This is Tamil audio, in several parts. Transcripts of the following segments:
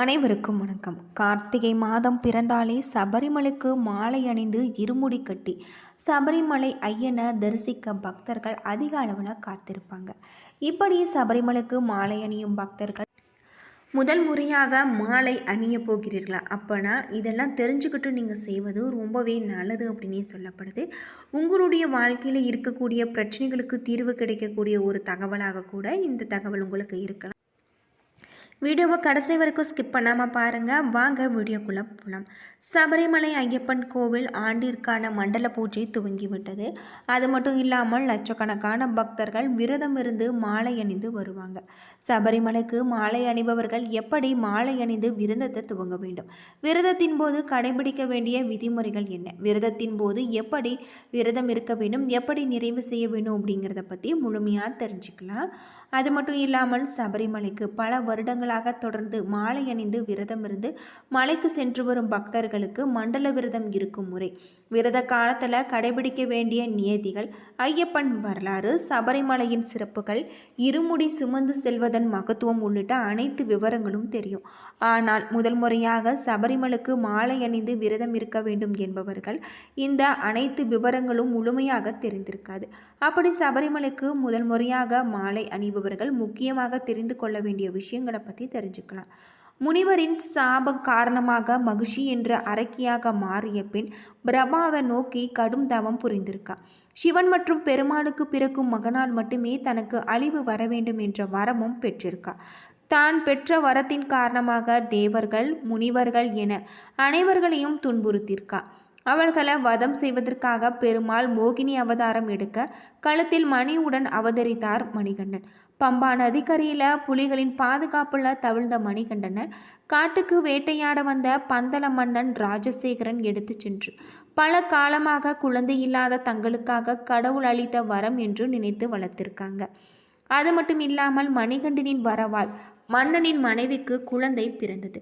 அனைவருக்கும் வணக்கம். கார்த்திகை மாதம் பிறந்தாலே சபரிமலைக்கு மாலை அணிந்து இருமுடி கட்டி சபரிமலை ஐயனை தரிசிக்க பக்தர்கள் அதிக அளவில் காத்திருப்பாங்க. இப்படி சபரிமலைக்கு மாலை அணியும் பக்தர்கள் முதல் முறையாக மாலை அணிய போகிறீர்களா? அப்போனா இதெல்லாம் தெரிஞ்சுக்கிட்டு நீங்கள் செய்வது ரொம்பவே நல்லது அப்படின்னே சொல்லப்படுது. உங்களுடைய வாழ்க்கையில் இருக்கக்கூடிய பிரச்சனைகளுக்கு தீர்வு கிடைக்கக்கூடிய ஒரு தகவலாக கூட இந்த தகவல் உங்களுக்கு இருக்கலாம். வீடியோவை கடைசி வரைக்கும் ஸ்கிப் பண்ணாமல் பாருங்கள் வாங்க வீடியோக்குள்ளே போகலாம் சபரிமலை ஐயப்பன் கோவில் ஆண்டிற்கான மண்டல பூஜை துவங்கிவிட்டது. அது மட்டும் இல்லாமல் லட்சக்கணக்கான பக்தர்கள் விரதம் இருந்து மாலை அணிந்து வருவாங்க. சபரிமலைக்கு மாலை அணிபவர்கள் எப்படி மாலை அணிந்து விரதத்தை துவங்க வேண்டும்? விரதத்தின் போது கடைபிடிக்க வேண்டிய விதிமுறைகள் என்ன? விரதத்தின் போது எப்படி விரதம் இருக்க வேண்டும்? எப்படி நிறைவு செய்ய வேண்டும் அப்படிங்கிறத பற்றி முழுமையாக தெரிஞ்சுக்கலாம். அது மட்டும் இல்லாமல் சபரிமலைக்கு பல வருடங்களாக தொடர்ந்து மாலை அணிந்து விரதம் இருந்து மலைக்கு சென்று வரும் பக்தர்களுக்கு மண்டல விரதம் இருக்கும் முறை. விரத காலத்தில் கடைபிடிக்க வேண்டிய நியதிகள் ஐயப்பன் வரலாறு சபரிமலையின் சிறப்புகள் இருமுடி சுமந்து செல்வதன் மகத்துவம் உள்ளிட்ட அனைத்து விவரங்களும் தெரியும். ஆனால் முதல் முறையாக சபரிமலைக்கு மாலை அணிந்து விரதம் இருக்க வேண்டும் என்பவர்கள் இந்த அனைத்து விவரங்களும் முழுமையாக தெரிந்திருக்காது. அப்படி சபரிமலைக்கு முதல் முறையாக மாலை அணிபவர்கள் முக்கியமாக தெரிந்து கொள்ள வேண்டிய விஷயங்களை பற்றி தெரிஞ்சுக்கலாம். முனிவரின் சாபம் காரணமாக மகிஷி என்ற அரக்கியாக மாறிய பின் பிரபாவை நோக்கி கடும் தவம் புரிந்திருக்கா. சிவன் மற்றும் பெருமாளுக்கு பிறக்கும் மகனால் மட்டுமே தனக்கு அழிவு வர வேண்டும் என்ற வரமும் பெற்றிருக்கா. தான் பெற்ற வரத்தின் காரணமாக தேவர்கள் முனிவர்கள் என அனைவர்களையும் துன்புறுத்தியிருக்கா. அவள்களை வதம் செய்வதற்காக பெருமாள் மோகினி அவதாரம் எடுக்க கழுத்தில் மணியுடன் அவதரித்தார் மணிகண்டன். பம்பா நதிக்கரையில் புலிகளின் பாதுகாப்புல தவிழ்ந்த மணிகண்டனை காட்டுக்கு வேட்டையாட வந்த பந்தல மன்னன் ராஜசேகரன் எடுத்து சென்று பல காலமாக குழந்தை இல்லாத தங்களுக்காக கடவுள் அளித்த வரம் என்று நினைத்து வளர்த்திருக்காங்க. அது மட்டும் இல்லாமல் மணிகண்டனின் வரவால் மன்னனின் மனைவிக்கு குழந்தை பிறந்தது.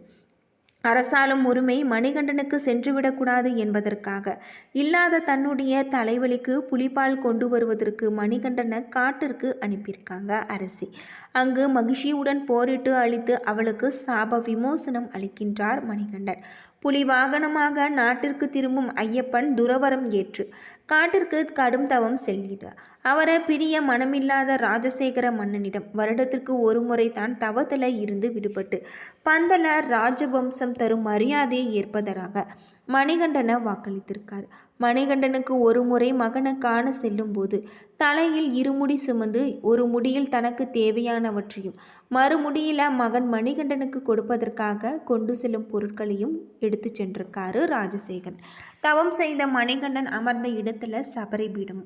அரசாலும் உரிமை மணிகண்டனுக்கு சென்றுவிடக்கூடாது என்பதற்காக இல்லாத தன்னுடைய தலைவலிக்கு புலிப்பால் கொண்டு வருவதற்கு மணிகண்டனை காட்டிற்கு அனுப்பியிருக்காங்க அரசி. அங்கு மகிழ்ச்சியுடன் போரிட்டு அழித்து அவளுக்கு சாப விமோசனம் அளிக்கின்றார் மணிகண்டன். புலி வாகனமாக நாட்டிற்கு திரும்பும் ஐயப்பன் துறவரம் ஏற்று காட்டிற்கு கடும் தவம் செல்கிறார். அவரை பிரிய மனமில்லாத ராஜசேகர மன்னனிடம் வருடத்திற்கு ஒரு முறை தான் தவத்தில் இருந்து விடுபட்டு பந்தல ராஜவம்சம் தரும் மரியாதையை ஏற்பதற்காக மணிகண்டனை வாக்களித்திருக்கார். மணிகண்டனுக்கு ஒரு முறை மகனை காண செல்லும்போது தலையில் இருமுடி சுமந்து ஒரு முடியில் தனக்கு தேவையானவற்றையும் மறுமுடியில் மகன் மணிகண்டனுக்கு கொடுப்பதற்காக கொண்டு செல்லும் பொருட்களையும் எடுத்து சென்றிருக்காரு ராஜசேகரன். தவம் செய்த மணிகண்டன் அமர்ந்த இடத்துல சபரி பீடம்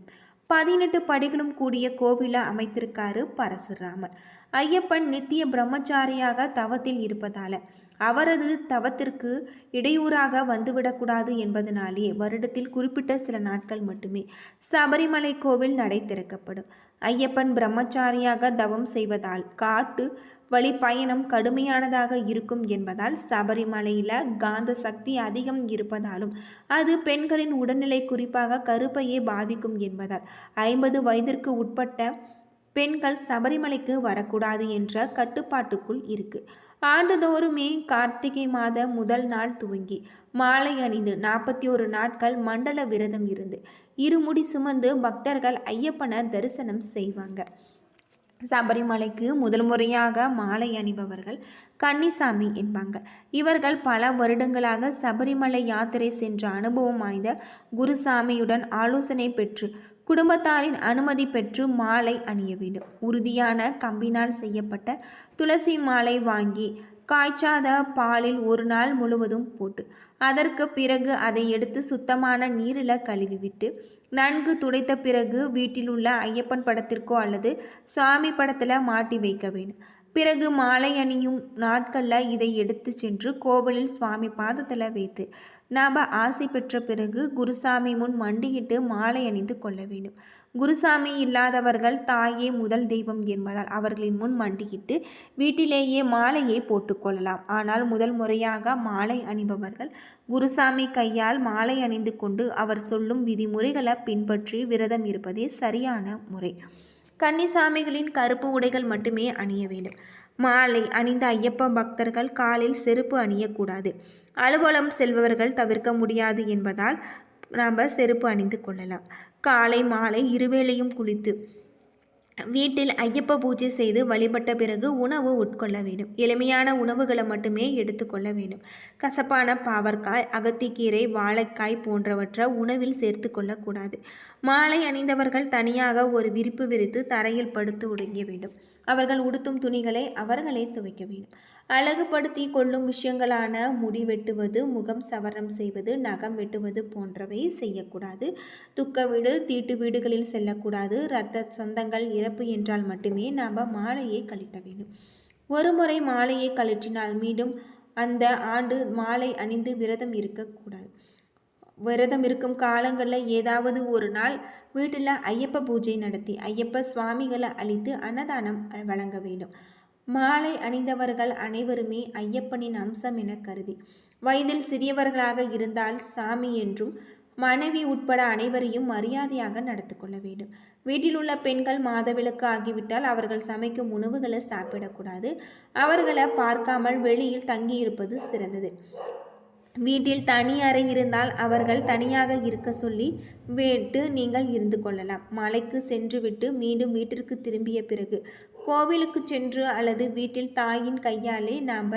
பதினெட்டு படிகளும் கூடிய கோவிலை அமைத்திருக்காரு பரசுராமன். ஐயப்பன் நித்திய பிரம்மச்சாரியாக தவத்தில் இருப்பதால அவரது தவத்திற்கு இடையூறாக வந்துவிடக்கூடாது என்பதனாலே வருடத்தில் குறிப்பிட்ட சில நாட்கள் மட்டுமே சபரிமலை கோவில் நடை திறக்கப்படும். ஐயப்பன் பிரம்மச்சாரியாக தவம் செய்வதால் காட்டு வழி பயணம் கடுமையானதாக இருக்கும் என்பதால் சபரிமலையில் காந்த சக்தி அதிகம் இருப்பதாலும் அது பெண்களின் உடல்நிலை குறிப்பாக கருப்பையை பாதிக்கும் என்பதால் ஐம்பது வயதிற்கு உட்பட்ட பெண்கள் சபரிமலைக்கு வரக்கூடாது என்ற கட்டுப்பாட்டுக்குள் இருக்கு. ஆண்டுதோறுமே கார்த்திகை மாத முதல் நாள் துவங்கி மாலை அணிந்து நாற்பத்தி ஒரு நாட்கள் மண்டல விரதம் இருந்து இருமுடி சுமந்து பக்தர்கள் ஐயப்பனை தரிசனம் செய்வாங்க. சபரிமலைக்கு முதல் முறையாக மாலை அணிபவர்கள் கன்னிசாமி என்பாங்க. இவர்கள் பல வருடங்களாக சபரிமலை யாத்திரை சென்ற அனுபவம் வாய்ந்த குருசாமியுடன் ஆலோசனை பெற்று குடும்பத்தாரின் அனுமதி பெற்று மாலை அணிய வேண்டும். உறுதியான கம்பினால் செய்யப்பட்ட துளசி மாலை வாங்கி காய்ச்சாத பாலில் ஒரு நாள் முழுவதும் போட்டு அதற்கு பிறகு அதை எடுத்து சுத்தமான நீரில் கழுவிவிட்டு நன்கு துடைத்த பிறகு வீட்டில் உள்ள ஐயப்பன் படத்திற்கோ அல்லது சாமி படத்தில் மாட்டி வைக்க வேண்டும். பிறகு மாலை அணியும் நாட்களில் இதை எடுத்து சென்று கோவிலில் சுவாமி பாதத்தில் வைத்து நாம் ஆசை பெற்ற பிறகு குருசாமி முன் மண்டியிட்டு மாலை அணிந்து கொள்ள வேண்டும். குருசாமி இல்லாதவர்கள் தாயே முதல் தெய்வம் என்பதால் அவர்களின் முன் மண்டியிட்டு வீட்டிலேயே மாலையை போட்டுக்கொள்ளலாம். ஆனால் முதல் முறையாக மாலை அணிபவர்கள் குருசாமி கையால் மாலை அணிந்து கொண்டு அவர் சொல்லும் விதிமுறைகளை பின்பற்றி விரதம் இருப்பதே சரியான முறை. கன்னிசாமிகளின் கருப்பு உடைகள் மட்டுமே அணிய வேண்டும். மாலை அணிந்த ஐயப்ப பக்தர்கள் காலில் செருப்பு அணியக்கூடாது. அலுவலம் செல்பவர்கள் தவிர்க்க முடியாது என்பதால் நாம் செருப்பு அணிந்து கொள்ளலாம். காலை மாலை இருவேளையும் குளித்து வீட்டில் ஐயப்ப பூஜை செய்து வழிபட்ட பிறகு உணவு உட்கொள்ள வேண்டும். எளிமையான உணவுகளை மட்டுமே எடுத்துக்கொள்ள வேண்டும். கசப்பான பாவற்காய் அகத்திக்கீரை வாழைக்காய் போன்றவற்றை உணவில் சேர்த்து கொள்ளக்கூடாது மாலை அணிந்தவர்கள் தனியாக ஒரு விரிப்பு விரித்து தரையில் படுத்து உடங்கிய வேண்டும். அவர்கள் உடுத்தும் துணிகளை அவர்களே துவைக்க வேண்டும். அழகுபடுத்தி கொள்ளும் விஷயங்களான முடி வெட்டுவது முகம் சவரம் செய்வது நகம் வெட்டுவது போன்றவை செய்யக்கூடாது. துக்க வீடு தீட்டு வீடுகளில் செல்லக்கூடாது. இரத்த சொந்தங்கள் இறப்பு என்றால் மட்டுமே நாம் மாலையை கழிக்க வேண்டும். ஒரு முறை மாலையை கழற்றினால் மீண்டும் அந்த ஆண்டு மாலை அணிந்து விரதம் இருக்கக்கூடாது. விரதம் இருக்கும் காலங்களில் ஏதாவது ஒரு நாள் வீட்டில் ஐயப்ப பூஜை நடத்தி ஐயப்ப சுவாமிகளை அழித்து அன்னதானம் வழங்க வேண்டும். மாலை அணிந்தவர்கள் அனைவருமே ஐயப்பனின் அம்சம் என கருதி வயதில் சிறியவர்களாக இருந்தால் சாமி என்றும் மனைவி உட்பட அனைவரையும் மரியாதையாக நடத்து கொள்ள வேண்டும். வீட்டில் உள்ள பெண்கள் மாதவிலக்கு ஆகிவிட்டால் அவர்கள் சமைக்கும் உணவுகளை சாப்பிடக்கூடாது அவர்களை பார்க்காமல் வெளியில் தங்கியிருப்பது சிறந்தது. வீட்டில் தனி அறை இருந்தால் அவர்கள் தனியாக இருக்க சொல்லி விட்டு நீங்கள் இருந்து கொள்ளலாம். மலைக்கு சென்றுவிட்டு மீண்டும் வீட்டிற்கு திரும்பிய பிறகு கோவிலுக்கு சென்று அல்லது வீட்டில் தாயின் கையாலே நாம்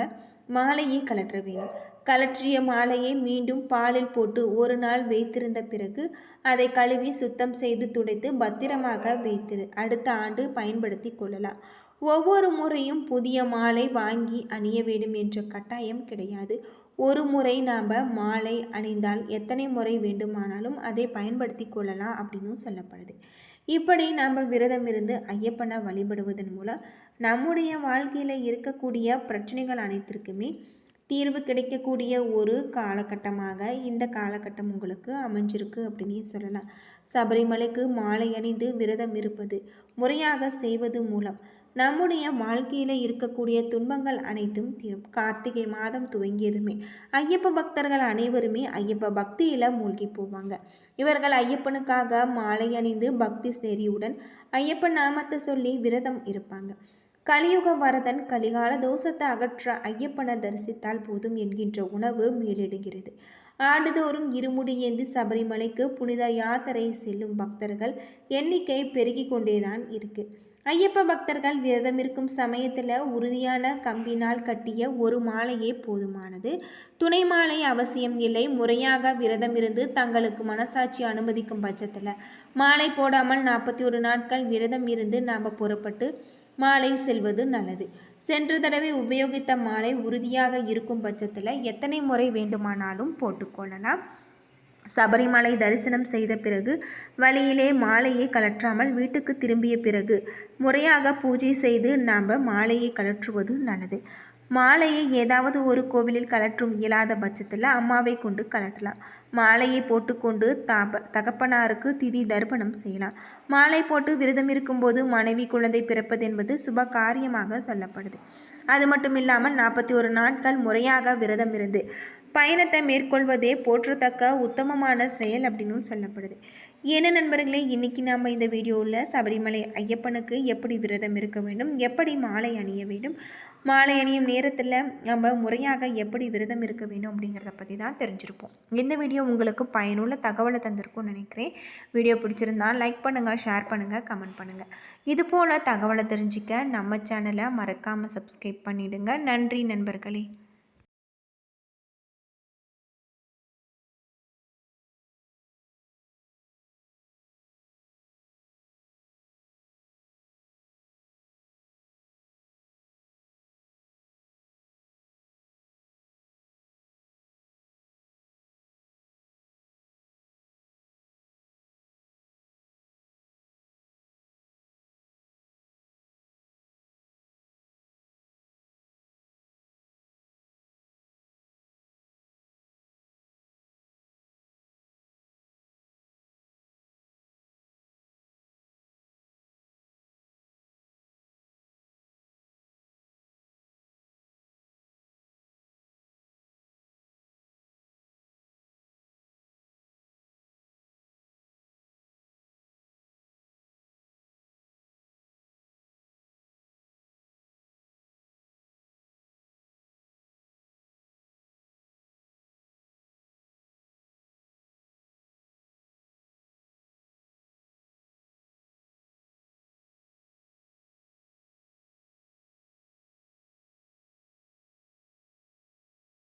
மாலையை கலற்ற வேண்டும். கலற்றிய மாலையை மீண்டும் பாலில் போட்டு ஒரு நாள் வைத்திருந்த பிறகு அதை கழுவி சுத்தம் செய்து துடைத்து பத்திரமாக வைத்திரு. அடுத்த ஆண்டு பயன்படுத்தி கொள்ளலாம். ஒவ்வொரு முறையும் புதிய மாலை வாங்கி அணிய வேண்டும் என்ற கட்டாயம் கிடையாது. ஒரு முறை நாம் மாலை அணிந்தால் எத்தனை முறை வேண்டுமானாலும் அதை பயன்படுத்தி கொள்ளலாம் அப்படின்னு சொல்லப்படுது. இப்படி நாம் விரதம் இருந்து ஐயப்பனை வழிபடுவதன் மூலம் நம்முடைய வாழ்க்கையில் இருக்கக்கூடிய பிரச்சனைகள் அனைத்திற்குமே தீர்வு கிடைக்கக்கூடிய ஒரு காலகட்டமாக இந்த காலகட்டம் உங்களுக்கு அமைஞ்சிருக்கு அப்படின்னு சொல்லலாம். சபரிமலைக்கு மாலை அணிந்து விரதம் இருப்பது முறையாக செய்வது மூலம் நம்முடைய வாழ்க்கையில் இருக்கக்கூடிய துன்பங்கள் அனைத்தும் தீரும். கார்த்திகை மாதம் துவங்கியதுமே. ஐயப்ப பக்தர்கள் அனைவருமே ஐயப்ப பக்தியில் மூழ்கி போவாங்க. இவர்கள் ஐயப்பனுக்காக மாலை அணிந்து பக்தி நெறியுடன் ஐயப்பன் நாமத்தை சொல்லி விரதம் இருப்பாங்க. கலியுக வரதன் கலிகால தோஷத்தை அகற்ற ஐயப்பனை தரிசித்தால் போதும் என்கின்ற உணவு மேலிடுகிறது. ஆண்டுதோறும் இருமுடி ஏந்தி சபரிமலைக்கு புனித யாத்திரை செல்லும் பக்தர்கள் எண்ணிக்கை பெருகி கொண்டேதான் இருக்குது ஐயப்ப பக்தர்கள் விரதம் இருக்கும் சமயத்தில் உறுதியான கம்பினால் கட்டிய ஒரு மாலையே போதுமானது. துணை மாலை அவசியம் இல்லை. முறையாக விரதம் இருந்து தங்களுக்கு மனசாட்சி அனுமதிக்கும் பட்சத்தில். மாலை போடாமல் நாற்பத்தி ஒரு நாட்கள் விரதம் இருந்து நாம் புறப்பட்டு மாலை செல்வது நல்லது. சென்ற தடவை உபயோகித்த மாலை உறுதியாக இருக்கும் பட்சத்தில் எத்தனை முறை வேண்டுமானாலும் போட்டுக்கொள்ளலாம். சபரிமலை தரிசனம் செய்த பிறகு வழியிலே மாலையை கலற்றாமல் வீட்டுக்கு திரும்பிய பிறகு முறையாக பூஜை செய்து நாம் மாலையை கலற்றுவது நல்லது. மாலையை ஏதாவது ஒரு கோவிலில் கலற்றும் இயலாத பட்சத்தில் அம்மாவை கொண்டு கலட்டலாம் மாலையை போட்டுக்கொண்டு தாப தகப்பனாருக்கு திதி தர்ப்பணம் செய்யலாம். மாலை போட்டு விரதம் இருக்கும்போது மனைவி குழந்தை பிறப்பது என்பது சுப காரியமாக சொல்லப்படுது. அது மட்டும் இல்லாமல் நாற்பத்தி ஒரு நாட்கள் முறையாக விரதம் இருந்து பயணத்தை மேற்கொள்வதே போற்றத்தக்க உத்தமமான செயல் அப்படின்னு சொல்லப்படுது. என்ன நண்பர்களே இன்றைக்கி நாம் இந்த வீடியோவில் சபரிமலை ஐயப்பனுக்கு எப்படி விரதம் இருக்க வேண்டும் எப்படி மாலை அணிய வேண்டும் மாலை அணியும் நேரத்தில் நம்ம முறையாக எப்படி விரதம் இருக்க வேண்டும் அப்படிங்கிறத பற்றி தான் தெரிஞ்சிருப்போம். இந்த வீடியோ உங்களுக்கு பயனுள்ள தகவலை தந்திருக்கும்னு நினைக்கிறேன். வீடியோ பிடிச்சிருந்தால் லைக் பண்ணுங்கள் ஷேர் பண்ணுங்கள் கமெண்ட் பண்ணுங்கள் இது போல் தகவலை தெரிஞ்சிக்க நம்ம சேனலை மறக்காமல் சப்ஸ்கிரைப் பண்ணிவிடுங்க நன்றி நண்பர்களே.